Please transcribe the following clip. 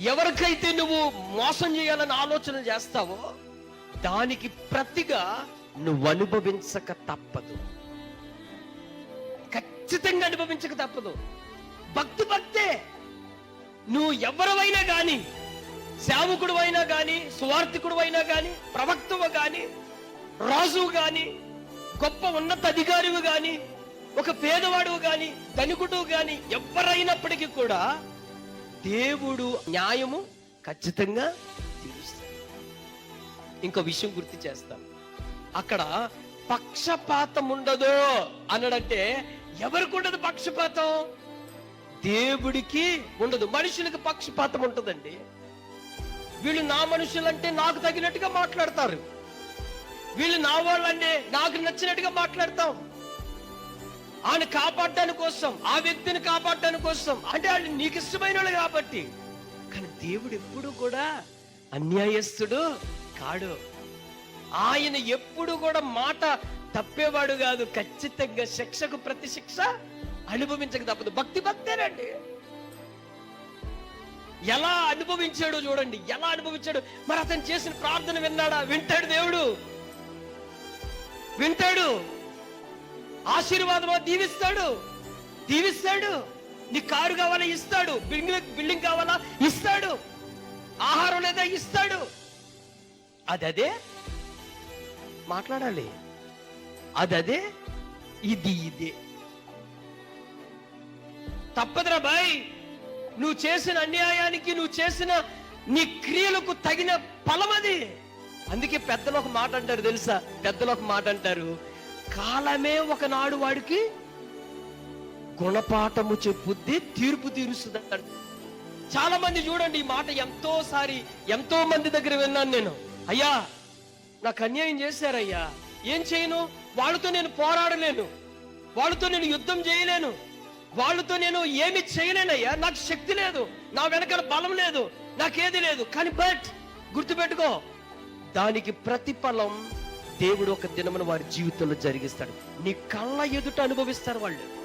ఎవరికైతే నువ్వు మోసం చేయాలని ఆలోచన చేస్తావో దానికి ప్రతిగా నువ్వు అనుభవించక తప్పదు. ఖచ్చితంగా అనుభవించక తప్పదు. భక్తి భక్తే నువ్వు ఎవరివైనా గాని సేవకుడు అయినా గాని సువార్థికుడు అయినా గాని ప్రవక్తవు గాని రాజువు గాని గొప్ప ఉన్నత అధికారివి గాని ఒక పేదవాడు గాని ధనికుడు గాని ఎవరైనప్పటికీ కూడా దేవుడు న్యాయము ఖచ్చితంగా తీరుస్తాడు. ఇంకో విషయం గుర్తు చేస్తాం అక్కడ పక్షపాతం ఉండదు అన్నాడంటే ఎవరికి ఉండదు పక్షపాతం? దేవుడికి ఉండదు. మనుషులకు పక్షపాతం ఉంటుందండి. వీళ్ళు నా మనుషులంటే నాకు తగినట్టుగా మాట్లాడతారు. వీళ్ళు నా వాళ్ళంటే నాకు నచ్చినట్టుగా మాట్లాడతాం. ఆయన కాపాడటాని కోసం ఆ వ్యక్తిని కాపాడటాని కోసం. అంటే వాళ్ళు నీకు ఇష్టమైన వాళ్ళు కాబట్టి. కానీ దేవుడు ఎప్పుడు కూడా అన్యాయస్తుడు కాడు. ఆయన ఎప్పుడు కూడా మాట తప్పేవాడు కాదు. ఖచ్చితంగా శిక్షకు ప్రతి శిక్ష అనుభవించక తప్పదు. భక్తి భక్తేనండి. ఎలా అనుభవించాడో చూడండి. ఎలా అనుభవించాడు. మరి అతను చేసిన ప్రార్థన విన్నాడా? వింటాడు దేవుడు. వింటాడు. ఆశీర్వాదమా దీవిస్తాడు. దీవిస్తాడు. నీ కారు కావాలా ఇస్తాడు. బిల్డింగ్ బిల్డింగ్ కావాలా ఇస్తాడు. ఆహారం లేదా ఇస్తాడు. అది అదే మాట్లాడాలి. అది అదే ఇది ఇదే. తప్పదురా బాయ్. నువ్వు చేసిన అన్యాయానికి నువ్వు చేసిన నీ క్రియలకు తగిన ఫలం అది అందుకే పెద్దలు ఒక మాట అంటారు తెలుసా? పెద్దలు ఒక మాట అంటారు. కాలమే ఒకనాడు వాడికి గుణపాఠము చెప్పుద్ది తీర్పు తీరుస్తుంది చాలా మంది చూడండి ఈ మాట ఎంతో సారి ఎంతో మంది దగ్గర విన్నాను నేను. అయ్యా నాకు అన్యాయం చేశారయ్యా. ఏం చేయను? వాళ్ళతో నేను పోరాడలేను. వాళ్ళతో నేను యుద్ధం చేయలేను. వాళ్ళతో నేను ఏమి చేయలేనయ్యా. నాకు శక్తి లేదు. నా వెనకాల బలం లేదు. నాకేది లేదు. కానీ బట్ గుర్తుపెట్టుకో దానికి ప్రతిఫలం దేవుడు ఒక దినమున వారి జీవితంలో జరిగిస్తాడు. నీ కళ్ళ ఎదుట అనుభవిస్తారు వాళ్ళు.